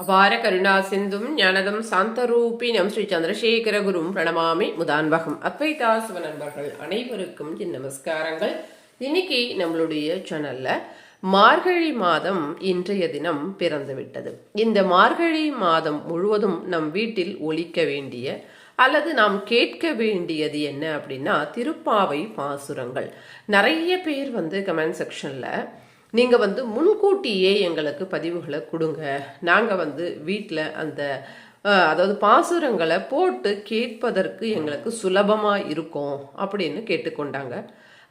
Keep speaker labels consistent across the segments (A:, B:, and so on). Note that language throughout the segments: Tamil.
A: அபார கருணா சிந்தும் ஞானதம் சாந்தரூபினம் ஸ்ரீ சந்திரசேகர குரும் பிரணமாமி முதான்வகம். அத்வைதாசவ நண்பர்கள் அனைவருக்கும் என் நமஸ்காரங்கள். இன்னைக்கு நம்மளுடைய சேனல்ல மார்கழி மாதம் இன்றைய தினம் பிறந்து விட்டது இந்த மார்கழி மாதம் முழுவதும் நம் வீட்டில் ஒழிக்க வேண்டிய அல்லது நாம் கேட்க வேண்டியது என்ன அப்படின்னா திருப்பாவை பாசுரங்கள். நிறைய பேர் வந்து கமெண்ட் செக்ஷன்ல நீங்கள் வந்து முன்கூட்டியே எங்களுக்கு பதிவுகளை கொடுங்க. நாங்கள் வந்து வீட்டில் அந்த அதாவது பாசுரங்களை போட்டு கேட்பதற்கு எங்களுக்கு சுலபமாக இருக்கும் அப்படின்னு கேட்டுக்கொண்டாங்க.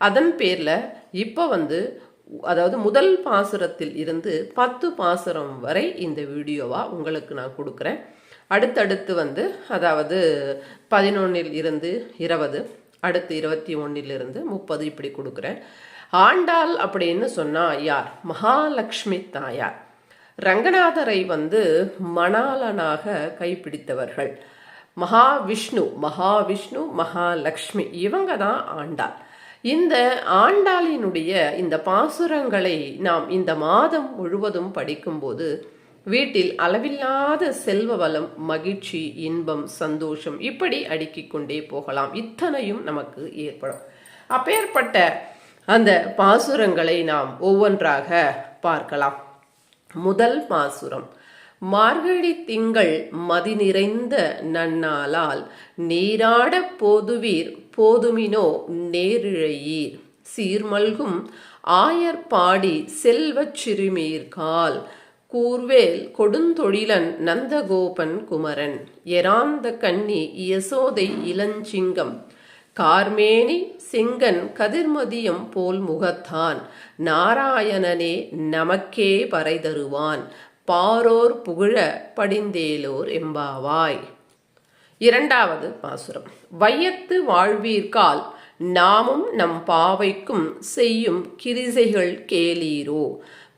A: அதன் பேரில் இப்போ வந்து அதாவது முதல் பாசுரத்தில் இருந்து பத்து பாசுரம் வரை இந்த வீடியோவாக உங்களுக்கு நான் கொடுக்குறேன். அடுத்தடுத்து வந்து அதாவது பதினொன்னில் இருந்து இருபது அடுத்து இருபத்தி ஒன்றிலிருந்து முப்பது இப்படி கொடுக்குறேன். ஆண்டாள் அப்படின்னு சொன்னா யார்? மகாலட்சுமி தாயார். ரங்கநாதரை வந்து மணாளனாக கைப்பிடித்தவர்கள். மகாவிஷ்ணு மகாவிஷ்ணு மகாலட்சுமி இவங்க தான் ஆண்டாள். இந்த ஆண்டாளினுடைய இந்த பாசுரங்களை நாம் இந்த மாதம் முழுவதும் படிக்கும்போது வீட்டில் அளவில்லாத செல்வ வளம் மகிழ்ச்சி இன்பம் சந்தோஷம் இப்படி அடுக்கிக் கொண்டே போகலாம். இத்தனையும் நமக்கு ஏற்படும். அப்பேற்பட்ட அந்த பாசுரங்களை நாம் ஒவ்வொன்றாக பார்க்கலாம். முதல் பாசுரம். மார்கழி திங்கள் மதி நிறைந்த நன்னாளால் நீராட போதுவீர் போதுமினோ நேரிழையீர். சீர்மல்கும் ஆயர் பாடி செல்வச் சிறுமீர்கால் கூர்வேல் கொடுந்தொழிலன் நந்தகோபன் குமரன். எராந்த கண்ணி யசோதை இளஞ்சிங்கம். கார்மேனி சிங்கன் கதிர்மதியம் போல் முகத்தான். நாராயணனே நமக்கே பறை தருவான் பாரோர் புகழ படிந்தேலோர் எம்பாவாய். இரண்டாவது பாசுரம். வையத்து வாழ்வீர்கால் நாமும் நம் பாவைக்கும் செய்யும் கிரிசைகள் கேளீரோ.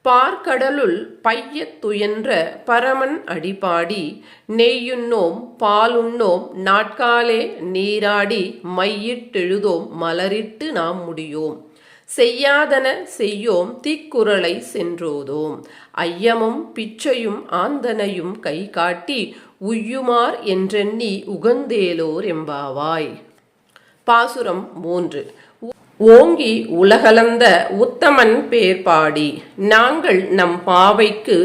A: பார்க்கடலுள் பையத் துயன்ற பரமன் அடிபாடி நெய்யுண்ணோம் பாலுண்ணோம் நாட்காலே நீராடி மையிட்டெழுதோம் மலரிட்டு நாம் முடியோம். செய்யாதன செய்யோம் தீக்குறளை சென்றோதோம். ஐயமும் பிச்சையும் ஆந்தனையும் கை காட்டி உய்யுமார் என்றெண்ணி உகந்தேலோர் எம்பாவாய். பாசுரம் மூன்று. ஓங்கி உலகளந்த உத்தமன் பேர் பாடி. நாங்கள் நம் பாவைக்கு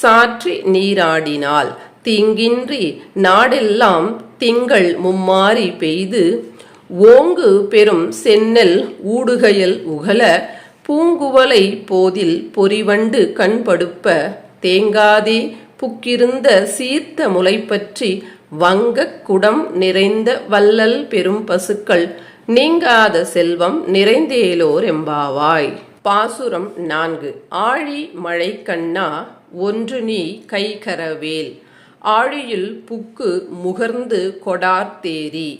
A: சாற்றி நீராடினால் தீங்கின்றி நாடெல்லாம் திங்கள் மும்மாறி பெய்து ஓங்கு பெரும் சென்னல் ஊடுகையல் உகல பூங்குவலை போதில் பொறிவண்டு கண்படுப்ப தேங்காதே புக்கிருந்த சீர்த்த முளைப்பற்றி வங்கக் குடம் நிறைந்த வள்ளல் பெரும் பசுக்கள் நீங்காத செல்வம் நிறைந்தேலோர் எம்பாவாய். பாசுரம் நான்கு. ஆழி மழை கண்ணா ஒன்று நீ கைகரவேல். ஆழியில் புக்கு முகர்ந்து கொடார்த்தேரி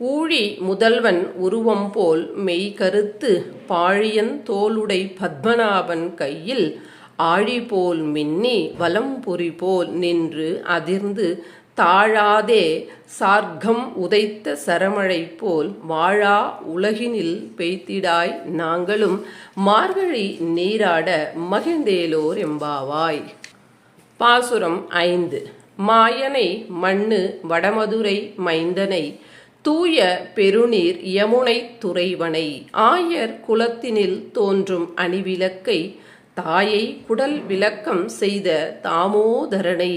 A: ஊழி முதல்வன் உருவம் போல் மெய் கருத்து பாழியன் தோளுடை பத்மநாபன் கையில். ஆழி போல் மின்னி வலம்புரி போல் நின்று அதிர்ந்து தாழாதே சார்க்கம் உதைத்த சரமழை போல் வாழா உலகினில் பெய்த்திடாய் நாங்களும் மார்கழி நீராட மகிழ்ந்தேலோர் எம்பாவாய். பாசுரம் ஐந்து. மாயனை மண்ணு வடமதுரை மைந்தனை தூய பெருநீர் யமுனை துறைவனை ஆயர் குலத்தினில் தோன்றும் அணிவிளக்கை தாயை குடல் விளக்கம் செய்த தாமோதரனை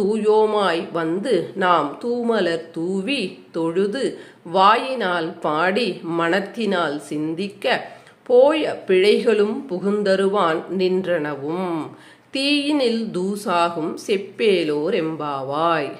A: தூயோமாய் வந்து நாம் தூமலர் தூவி தொழுது வாயினால் பாடி மனத்தினால் சிந்திக்க போய பிழைகளும் புகுந்தருவான் நின்றனவும். தீயினில் தூசாகும் செப்பேலோர் எம்பாவாய்.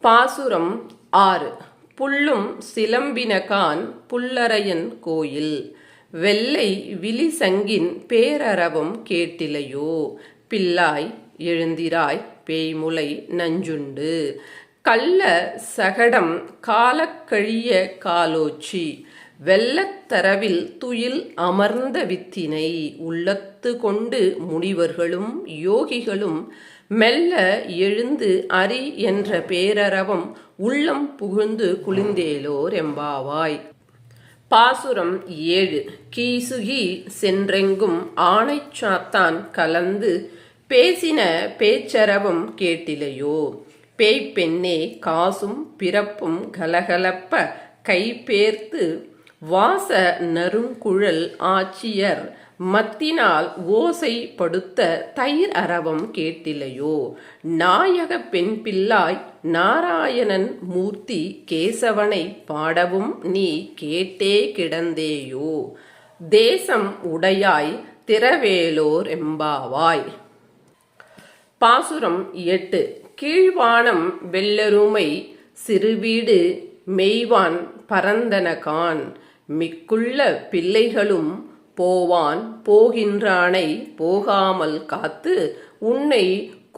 A: பாசுரம் ஆறு. புல்லும் சிலம்பினகான் புல்லரையன் கோயில். வெள்ளை விழிசங்கின் பேரரவம் கேட்டிலையோ. பிள்ளாய் எழுந்திராய் பேய்முலை நஞ்சுண்டு. கள்ள சகடம் காலக்கழிய காலோச்சி. வெள்ளத்தரவில் துயில் அமர்ந்த வித்தினை. உள்ளத்து கொண்டு முனிவர்களும் யோகிகளும் மெல்ல எழுந்து அரி என்ற பேரரவம் உள்ளம் புகுந்து குளிந்தேலோர் எம்பாவாய். பாசுரம் ஏழு. கீசுகி சென்றெங்கும் ஆணைச்சாத்தான் கலந்து பேசின பேச்சரவும் கேட்டிலையோ? பேய் பெண்ணே காசும் பிறப்பும் கலகலப்ப கைபேர்த்து வாச நறுங்குழல் ஆட்சியர் மத்தினால் ஓசை படுத்த தயிர் அரவம் கேட்டிலையோ? நாயக பெண் பிள்ளாய் நாராயணன் மூர்த்தி கேசவனை பாடவும் நீ கேட்டே கிடந்தேயோ? தேசம் உடையாய் திரவேலோர் எம்பாவாய். பாசுரம் எட்டு. கீழ்வானம் வெள்ளருமை சிறுவீடு மெய்வான் பரந்தனகான். மிக்குள்ள பிள்ளைகளும் போவான் போகின்றானை போகாமல் காத்து உன்னை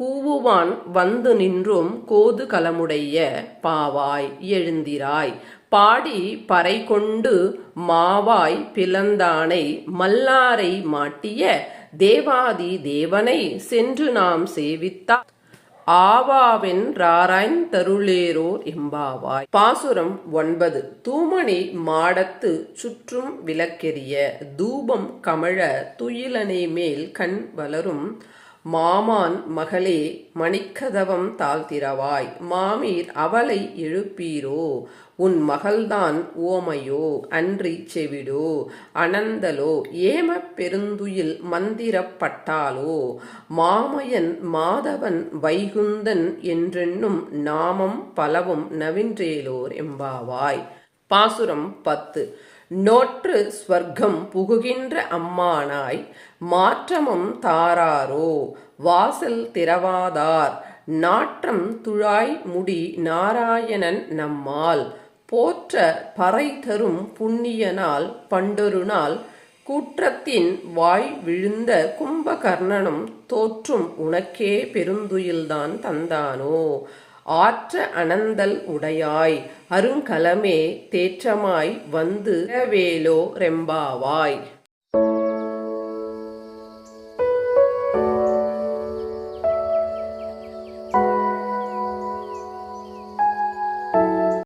A: கூவுவான் வந்து நின்றும் கோது கலமுடைய பாவாய் எழுந்திராய். பாடி பறை கொண்டு மாவாய் பிளந்தானை மல்லாரை மாட்டிய தேவாதி தேவனை சென்று நாம் சேவித்தா ஆவாவென் ராராய்ந் தருளேரோர் எம்பாவாய் பாசுரம் ஒன்பது. தூமணி மாடத்து சுற்றும் விளக்கெரிய தூபம் கமழ துயிலனை மேல் கண் வளரும். மாமான் மகளே மணிக்கதவம் தாழ்த்திரவாய். மாமீர் அவளை எழுப்பீரோ? உன் மகள்தான் ஓமையோ அன்றி செவிடோ? அனந்தலோ? ஏம பெருந்துயில் மந்திரப்பட்டாலோ மாமயன் மாதவன் வைகுந்தன் என்றென்னும் நாமம் பலவும் நவின்றேலோர் எம்பாவாய். பாசுரம் பத்து. நோற்று ஸ்வர்க்கம் புகுகின்ற அம்மானாய் மாற்றமும் தாராரோ? வாசல் திறவாதார் நாற்றம் துழாய் முடி நாராயணன் நம்மால். போற்ற பறை தரும் புண்ணியனால் பண்டொரு நாள் கூற்றத்தின் வாய் விழுந்த கும்பகர்ணனும் தோற்றும் உனக்கே பெருந்துயில்தான் தந்தானோ. ஆற்ற அனந்தல் உடையாய் அருங்கலமே தேற்றமாய் வந்து வேலோ ரெம்பாவாய்.